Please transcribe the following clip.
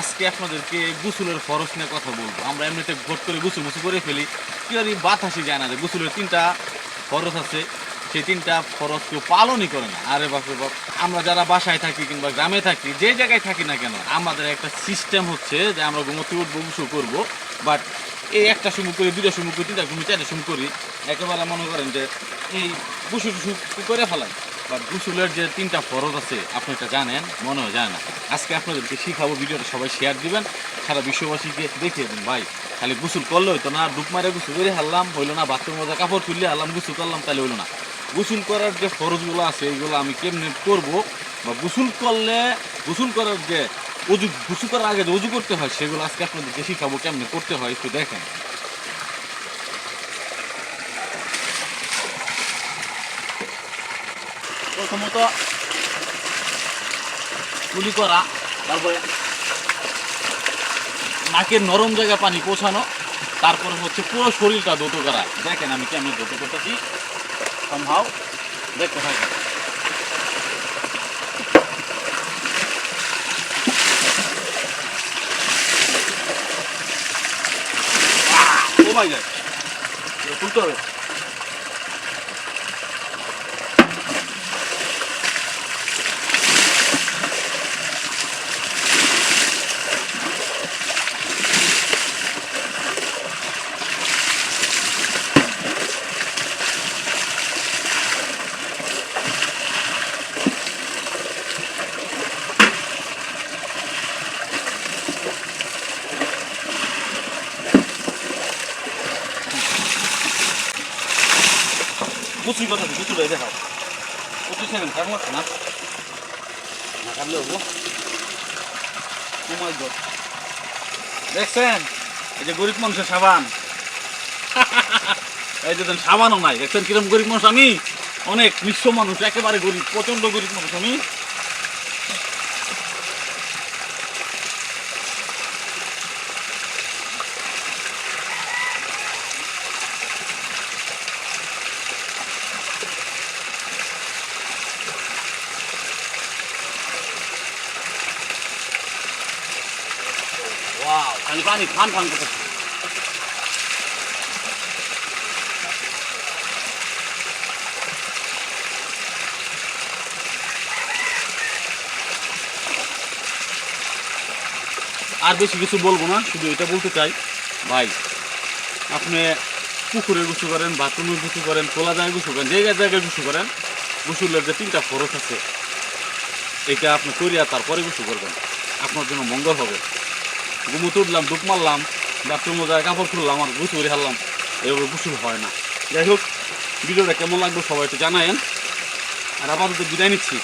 আজকে আপনাদেরকে গোসলের ফরস নিয়ে কথা বলব। আমরা এমনিতে ভোট করে গোসল মুসু করে ফেলি। কি আর এই বাতাসই যায় না যে গুসুলের তিনটা ফরস আছে। সেই তিনটা ফরস কেউ পালনই করে না। আরে বাপরে বাপ। আমরা যারা বাসায় থাকি কিংবা গ্রামে থাকি, যে জায়গায় থাকি না কেন, আমাদের একটা সিস্টেম হচ্ছে যে আমরা ঘুমোতে উঠবো, গোসল করব। বাট এই একটা সময় করি, দুইটা সময় করি, তিনটা সময় চারটা সময় করি। একেবারে মনে করেন যে এই টুসুল করে ফেলাই। বাট গোসলের যে তিনটা ফরজ আছে, আপনি এটা জানেন মনে হয় জানেন না। আজকে আপনাদেরকে শিখাবো, ভিডিওটা সবাই শেয়ার দিবেন, সারা বিশ্ববাসীকে দেখিয়ে দিন, ভাই। খালি গোসল করলে হইতো না, ডুব মারে গোসল করে হারলাম, হইল না বাথরুম মধ্যে কাপড় তুললে হারলাম, গোসল করলাম, তাহলে হইল না। গোসল করার যে ফরজগুলো আছে এইগুলো আমি কেমনে করব? বা গোসল করলে, গোসল করার যে অজু, গোসল করার আগে যে অজু করতে হয়, সেগুলো আজকে আপনাদেরকে শিখাবো, কেমনে করতে হয়, একটু দেখেন। প্রথমত কুলি করা, তারপরে নাকের নরম জায়গায় পানি পৌঁছানো, তারপরে হচ্ছে পুরো শরীরটা ধৌত করা। দেখেন আমি কেমন ধৌত করতেছি। সম্ভাব দেখতে থাকেন। ও মাই গড তুলতে হবে। গুছুই কথা গুছু রয়ে দেখাও গুছু সেভেন কেমন না না কাটলে হব তোমার গড দেখছেন এই যে গরিব মানুষের সাবান এই যে সাবানও নাই দেখছেন কিরম গরিব মানুষ আমি অনেক নিঃস্ব মানুষ একেবারে গরিব প্রচণ্ড গরিব মানুষ আমি ওয়াও খালি পানি ফান ফান করতেছে আর বেশি কিছু বলব না শুধু এটা বলতে চাই। ভাই। আপনি পুকুরে গুছু করেন বাথরুমে গুছু করেন খোলা জায়গায় গুছু করেন জায়গায় জায়গায় গুছু করেন গুছুলের যে তিনটা খরচ আছে এটা আপনি করিয়া তারপরে গুছু করবেন। আপনার জন্য মঙ্গল হবে। ঘুমুতে উঠলাম ডুব মারলাম ডাক্তার যায়, কাপড় খুললাম, আর গুছু করে হারলাম। এভাবে গুসুল হয় না। যাই হোক, ভিডিওটা কেমন লাগবে সবাই একটু জানায়েন। আর আপাতত বিদায় নিচ্ছি।